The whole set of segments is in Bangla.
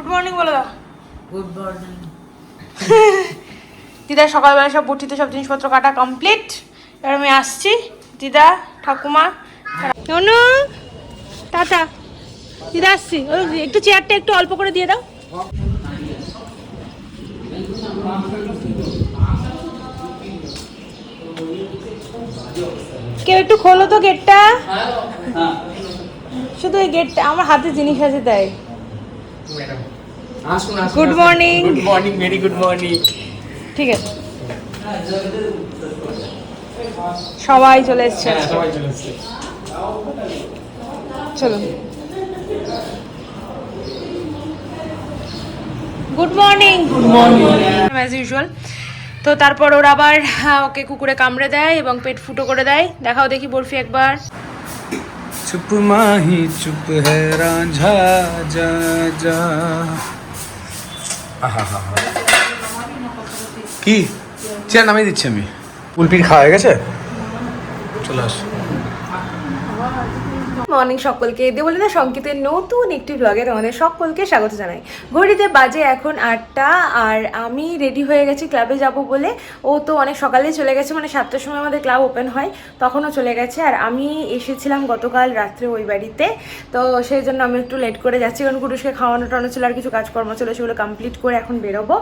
গুড মর্নিং বলে দাও। গুড মর্নিং দিদা সকালবেলা সব বটিতে সব জিনিসপত্র কাটা কমপ্লিট এবার আমি আসছি। দিদা ঠাকুমা অনু টাটা। দিদা আসছি। ওই একটু চেয়ারটা একটু অল্প করে দিয়ে দাও। কেউ একটু খোলো তো গেটটা শুধু এই গেটটা আমার হাতে জিনিস আছে তাই। Good morning. Good morning very good morning ঠিক আছে। সবাই চলে এসছে। হ্যাঁ সবাই চলে good morning good morning as usual তো তারপর ওরা আবার হ্যাঁ, ওকে কুকুরে কামড়ে দেয় এবং পেট ফুটো করে দেয়। দেখাও দেখি বরফি একবার। চুপ মাহি চুপ হে রাঁঝা যা যা। কি? চেয়ার নামিয়ে দিচ্ছি আমি। পুলপির খাওয়া হয়ে গেছে? চলে আস। মর্নিং সকলকে। দে বলে না সংকেতের নতুন একটি ব্লগে তোমাদের সকলকে স্বাগত জানাই। ঘড়িতে বাজে এখন আটটা, আর আমি রেডি হয়ে গেছি ক্লাবে যাব বলে। ও তো অনেক সকালেই চলে গেছে মানে সাতটার সময় আমাদের ক্লাব ওপেন হয়, তখনও চলে গেছে। আর আমি এসেছিলাম গতকাল রাত্রে ওই বাড়িতে, তো সেই জন্য আমি একটু লেট করে যাচ্ছি, কারণ কুটুসকে খাওয়ানো টানো ছিল আর কিছু কাজকর্ম ছিল, সেগুলো কমপ্লিট করে এখন বেরোবো।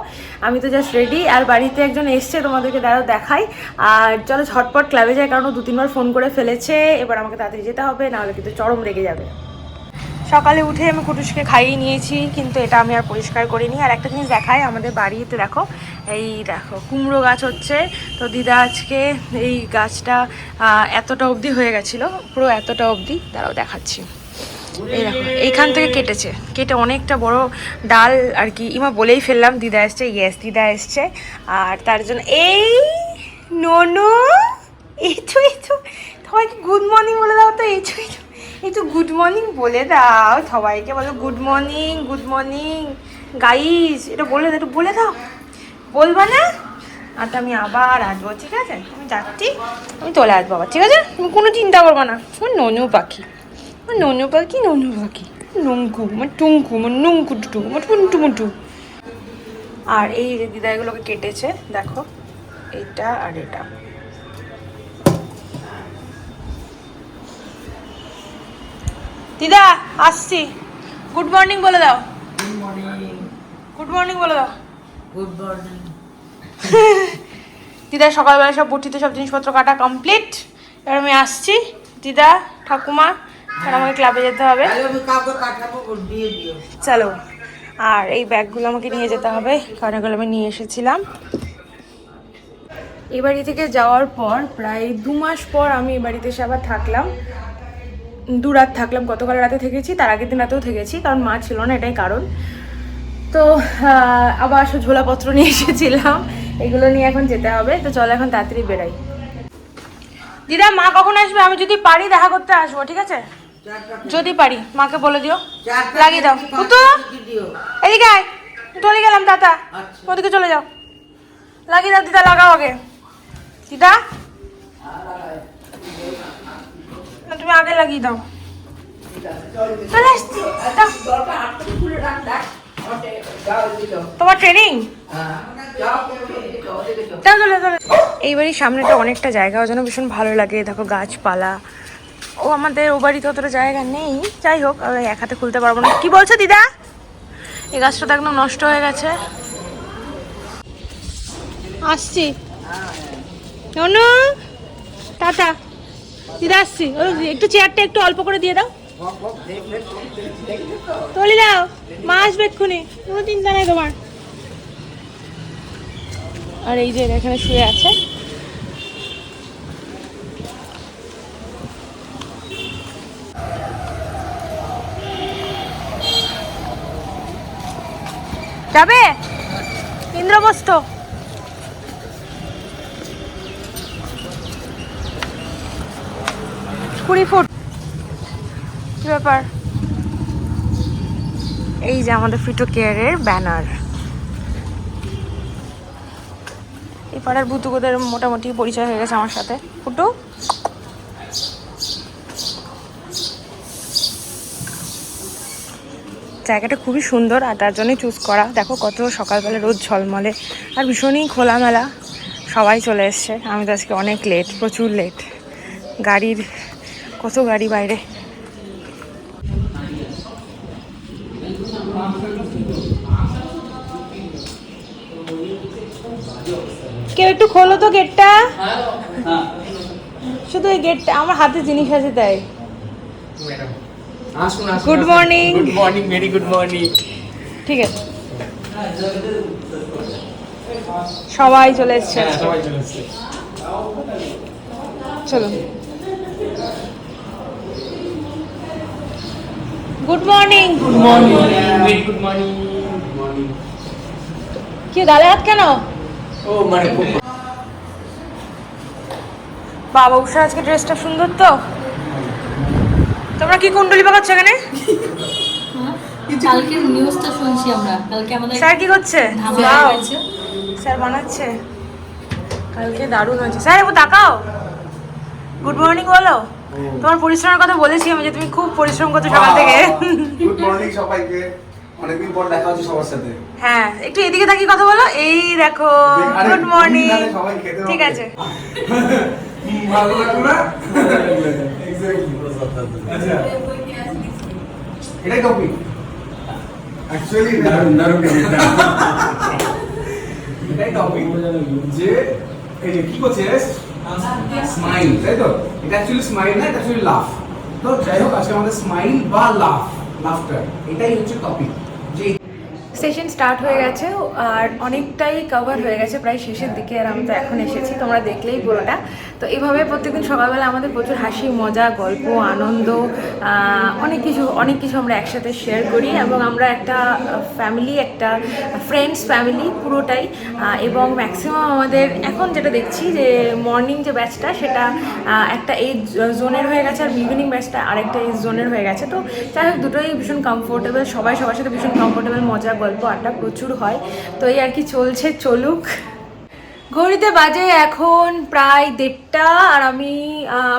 আমি তো জাস্ট রেডি আর বাড়িতে একজন এসছে, তোমাদেরকে দাঁড়াও দেখাই। আর চলো ঝটপট ক্লাবে যাই, কারণ ও দু তিনবার ফোন করে ফেলেছে, এবার আমাকে তাড়াতাড়ি যেতে হবে, নাহলে কিন্তু চরম রেগে যাবে। সকালে উঠে আমি কুটুসকে খাইয়ে নিয়েছি, কিন্তু এটা আমি আর পরিষ্কার করিনি। আর একটা জিনিস দেখাই আমাদের বাড়িতে, দেখো, এই দেখো, কুমড়ো গাছ হচ্ছে। তো দিদা আজকে এই গাছটা এতটা অবধি হয়ে গেছিল, পুরো এতটা অবধি। দাঁড়াও, দেখাচ্ছি। এই দেখো, এইখান থেকে কেটেছে। কেটে অনেকটা বড় ডাল আর কি, ইমা বলেই ফেললাম, দিদা এসছে, ইয়েস, দিদা এসছে। আর তার জন্য, এই ননু এই তো এই তো সবাইকে গুড মর্নিং বলে দাও তো এই তো তো গুড মর্নিং বলে দাও, সবাইকে বলো good morning good morning guys এটা বলে দাও একটু বলে দাও। বলবা না? আর আমি আবার আসব, ঠিক আছে? আমি যাচ্ছি। আমি চলে আসব আবার, ঠিক আছে? তুমি কোনো চিন্তা করব না। আমার ননু পাখি। আমার ননু পাখি ননু পাখি। নঙ্কু আমার টুঙ্কু আমার নুঙ্কু টুটু আমার টুন্টু মুটু আর এই যে দিদা এগুলোকে কেটেছে, দেখো। এটা আর এটা। দিদা আসছি। গুড মর্নিং বলে দাও। গুড মর্নিং বলে দাও। গুড মর্নিং দিদা সকালবেলা সব বটিতে সব জিনিসপত্র কাটা কমপ্লিট এবার আমি আসছি। দিদা ঠাকুমা আর আমাকে ক্লাবে যেতে হবে। চলো। আর এই ব্যাগগুলো আমাকে নিয়ে যেতে হবে। কারণ এগুলো আমি নিয়ে এসেছিলাম। এই বাড়ি থেকে যাওয়ার পর প্রায় দু মাস পর আমি এই বাড়িতে এসে আবার থাকলাম। দু রাত থাকলাম, গতকাল রাতে থেকেছি, তার আগের দিন রাতেও থেকেছি, কারণ মা ছিল না, এটাই কারণ। তো আবার ঝোলাপত্র নিয়ে এসেছিলাম, এগুলো নিয়ে এখন যেতে হবে, তো চলো এখন তাড়াতাড়ি বেরাই। দিদা, মা কখন আসবে? আমি যদি পারি, দেখা করতে আসব, ঠিক আছে? যদি পারি, মাকে বলে দিও। লাগিয়ে দাও। দিও এদিকে আয়। চলে গেলাম, দাদা। ওদিকে চলে যাও। লাগিয়ে দাও, দিদা, লাগাও আগে। দিদা? না, তুমি আগে লাগিয়ে দাও। চলে আসছি তোমার ট্রেনিং চলে এই বাড়ির সামনেটা অনেকটা জায়গা জন্য ভীষণ ভালো লাগে। দেখো গাছপালা। ও আমাদের ও বাড়িতে অতটা জায়গা নেই। যাই হোক এক হাতে খুলতে পারব না। কি বলছো দিদা? এই গাছটা তো একদম নষ্ট হয়ে গেছে। আসছি। টাটা। দিদা, আসছি। একটু চেয়ারটা একটু অল্প করে দিয়ে দাও। তলি দাও, মা আসবে এক্ষুনি। কোনো চিন্তা নেই তোমার। আর এই যে এখানে শুয়ে আছে। যাবে? ইন্দ্রপ্রস্থ। কুড়ি ফুট। কি ব্যাপার? এই যে আমাদের ফিটো কেয়ারের ব্যানার। এই পাড়ার ভুতুকুদের মোটামুটি পরিচয় হয়ে গেছে আমার সাথে। ফুটু? জায়গাটা খুবই সুন্দর আর তার জন্যই চুজ করা। দেখো কত সকালবেলা রোদ ঝলমলে। আর ভীষণই খোলামেলা। সবাই চলে এসছে। আমি তো আজকে অনেক লেট প্রচুর লেট গাড়ির কত গাড়ি বাইরে? কেউ একটু খোলো তো গেটটা। শুধু এই গেটটা আমার হাতে জিনিস আছে তাই। আসুন Good good morning very good morning ঠিক আছে। সবাই চলে এসছে। হ্যাঁ চলে এসছে চলো good morning good morning very good morning morning কি গালে হাত কেন? ও মানে বাবা উষা আজকে ড্রেসটা সুন্দর তো? তোমরা কি কুণ্ডলি পাকাচ্ছ এখানে? কালকে নিউজটা শুনছি আমরা। কালকে আমাদের স্যার কি করছে? স্যার বানাচ্ছে। কালকে দারুণ হয়েছে। স্যার একটু তাকাও। গুড মর্নিং বলো। তোমার পরিশ্রমের কথা বলেছি আমি যে তুমি খুব পরিশ্রম করছ সকাল থেকে। গুড মর্নিং সবাইকে। অনেকদিন পর দেখা হচ্ছে সবার সাথে। হ্যাঁ একটু এদিকে তাকিয়ে কথা বলো। এই দেখো গুড মর্নিং ঠিক আছে। ভালো লাগল না? আচ্ছা। এটাই টপিক অ্যাকচুয়ালি দারুণ দারুণ এটাই টপিক যে এই যে কি করছিস স্মাইল তাই তো? এটা অ্যাকচুয়ালি স্মাইল না, এটা অ্যাকচুয়ালি লাফ তো যাই হোক, আজকে আমাদের স্মাইল বা লাফ লাফটার এটাই হচ্ছে টপিক যে সেশন স্টার্ট হয়ে গেছে, আর অনেকটাই কভার হয়ে গেছে, প্রায় শেষের দিকে, আর আমি তো এখন এসেছি, তোমরা দেখলেই পুরোটা। তো এইভাবে প্রত্যেকদিন সকালবেলা আমাদের প্রচুর হাসি, মজা, গল্প, আনন্দ অনেক কিছু অনেক কিছু আমরা একসাথে শেয়ার করি এবং আমরা একটা ফ্যামিলি একটা ফ্রেন্ডস ফ্যামিলি পুরোটাই এবং ম্যাক্সিমাম আমাদের এখন যেটা দেখছি যে মর্নিং যে ব্যাচটা সেটা একটা এজ জোনের হয়ে গেছে আর ইভিনিং ব্যাচটা আরেকটা এজ জোনের হয়ে গেছে। তো যাই হোক, দুটোই ভীষণ কমফোর্টেবল সবাই সবার সাথে ভীষণ কমফোর্টেবল মজা, গল্প, আড্ডা প্রচুর হয়। তো এই আর কি চলছে, চলুক। ঘড়িতে বাজে এখন প্রায় দেড়টা, আর আমি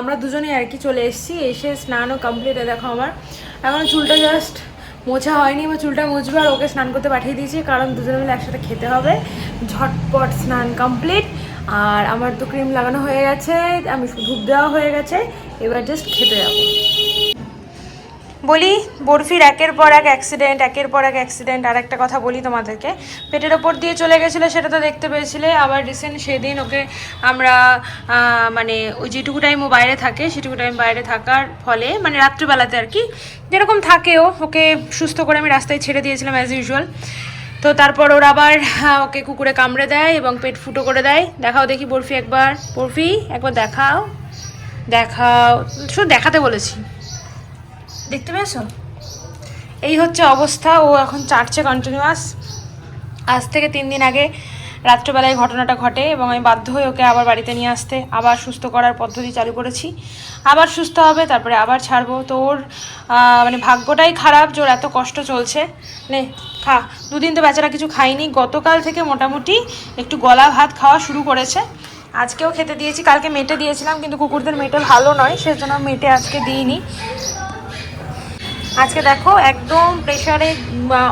আমরা দুজনে আর কি চলে এসেছি। এসে স্নানও কমপ্লিট দেখো আমার। এখন চুলটা জাস্ট মোছা হয়নি বা চুলটা মুছবে, আর ওকে স্নান করতে পাঠিয়ে দিয়েছি, কারণ দুজনে মিলে একসাথে খেতে হবে। ঝটপট স্নান কমপ্লিট আর আমার তো ক্রিম লাগানো হয়ে গেছে, আমি ধূপ দেওয়া হয়ে গেছে, এবার জাস্ট খেতে যাব। বলি, বরফির একের পর এক অ্যাক্সিডেন্ট একের পর এক অ্যাক্সিডেন্ট আর একটা কথা বলি তোমাদেরকে। পেটের ওপর দিয়ে চলে গেছিল, সেটা তো দেখতে পেয়েছিলে। আবার রিসেন্ট সেদিন ওকে আমরা মানে ওই যেটুকু টাইম ও বাইরে থাকে, সেটুকু টাইম বাইরে থাকার ফলে মানে রাত্রিবেলাতে আর কি, যেরকম থাকেও, ওকে সুস্থ করে আমি রাস্তায় ছেড়ে দিয়েছিলাম অ্যাজ ইউজুয়াল তো তারপর ওর আবার ওকে কুকুরে কামড়ে দেয় এবং পেট ফুটো করে দেয়। দেখাও দেখি বরফি একবার। বরফি, একবার দেখাও। দেখাও। শুধু দেখাতে বলেছি। দেখতে পেয়েছ? এই হচ্ছে অবস্থা, ও এখন চাটছে কন্টিনিউয়াস আজ থেকে তিন দিন আগে রাত্রেবেলায় ঘটনাটা ঘটে এবং আমি বাধ্য হয়ে ওকে আবার বাড়িতে নিয়ে আসতে, আবার সুস্থ করার পদ্ধতি চালু করেছি। আবার সুস্থ হবে, তারপরে আবার ছাড়বো। তো ওর মানে ভাগ্যটাই খারাপ, যে ওর এত কষ্ট চলছে। নে, খা। দুদিন তো বেচারা কিছু খাইনি গতকাল থেকে মোটামুটি একটু গলা ভাত খাওয়া শুরু করেছে। আজকেও খেতে দিয়েছি, কালকে মেটে দিয়েছিলাম, কিন্তু কুকুরদের মেটে ভালো নয়, সেজন্য মেটে আজকে দিইনি। আজকে দেখো একদম প্রেশারে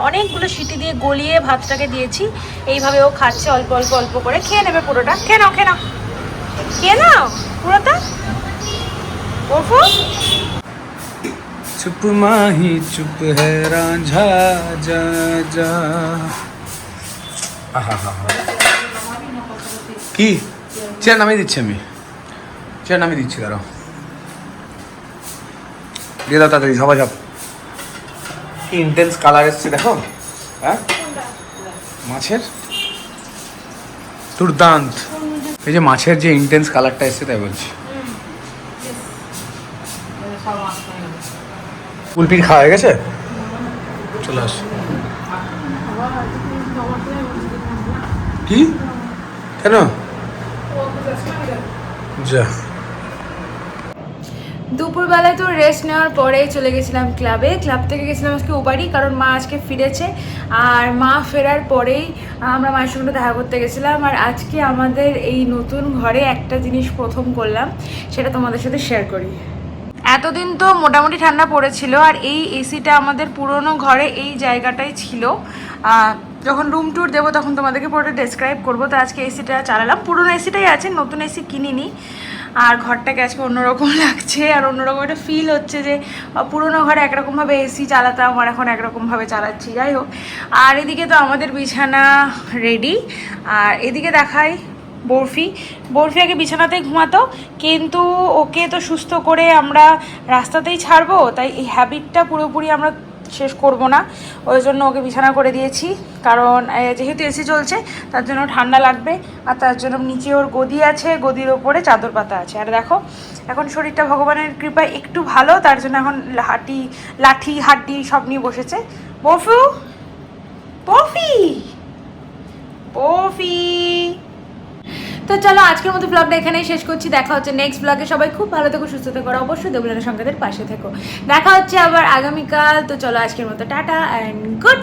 অনেকগুলো সিটি দিয়ে গলিয়ে ভাতটাকে দিয়েছি। এইভাবে ও খাচ্ছে অল্প অল্প অল্প করে। খেয়ে নেবে পুরোটা। খেয়ে নাও খেয়ে নাও। খেয়ে নাও পুরোটা। ওফো। চুপ মাহি, চুপ হে রাঁঝা, যা যা। কি? চেয়ার নামিয়ে দিচ্ছি আমি। চেয়ার নামে দিচ্ছি কারও দিয়ে দাও তাড়াতাড়ি ঝাপাঝাপ কি ইন্টেন্স কালার এসছে দেখো? হ্যাঁ? মাছের? দুর্দান্ত। এই যে মাছের যে ইন্টেন্স কালারটা এসছে, তাই বলছি। কুলপির খাওয়া হয়ে গেছে? চলে আস। কি? কেন? যা। দুপুরবেলায় তো রেস্ট নেওয়ার পরে চলে গেছিলাম ক্লাবে ক্লাব থেকে গেছিলাম আজকে ওবারই কারণ মা আজকে ফিরেছে। আর মা ফেরার পরেই আমরা মায়ের সঙ্গে দেখা করতে গেছিলাম। আর আজকে আমাদের এই নতুন ঘরে একটা জিনিস প্রথম করলাম, সেটা তোমাদের সাথে শেয়ার করি। এতদিন তো মোটামুটি ঠান্ডা পড়েছিল, আর এই এসিটা আমাদের পুরনো ঘরে এই জায়গাটাই ছিল। যখন রুম ট্যুর দেবো তখন তোমাদেরকে পুরোটা ডেসক্রাইব করব। তো আজকে এসিটা চালালাম। পুরনো এসিটাই আছে, নতুন এসি কিনিনি। আর ঘরটাকে আজকে অন্যরকম লাগছে? আর অন্যরকম একটা ফিল হচ্ছে যে পুরোনো ঘরে একরকমভাবে এসি চালাতাম, আর এখন একরকমভাবে চালাচ্ছি। যাই হোক, আর এদিকে তো আমাদের বিছানা রেডি আর এদিকে দেখাই বরফি। বরফি আগে বিছানাতেই ঘুমাতো, কিন্তু ওকে তো সুস্থ করে আমরা রাস্তাতেই ছাড়বো, তাই এই হ্যাবিটটা পুরোপুরি আমরা শেষ করব না। ওই জন্য ওকে বিছানা করে দিয়েছি। কারণ যেহেতু এসি চলছে, তার জন্য ঠান্ডা লাগবে। আর তার জন্য নিচে ওর গদি আছে, গদির ওপরে চাদর পাতা আছে। আর দেখো, এখন শরীরটা ভগবানের কৃপায় একটু ভালো, তার জন্য এখন হাঁটি লাঠি, হাড্ডি সব নিয়ে বসেছে। বফু? বফি? বফি? তো চলো আজকের মতো ব্লগটা এখানেই শেষ করছি। দেখা হচ্ছে নেক্সট ব্লগে সবাই খুব ভালো থেকো, সুস্থ থেকো, আর অবশ্যই দেবলানা সংকেতের পাশে থেকো। দেখা হচ্ছে আবার আগামীকাল। তো চলো আজকের মতো, টাটা অ্যান্ড গুড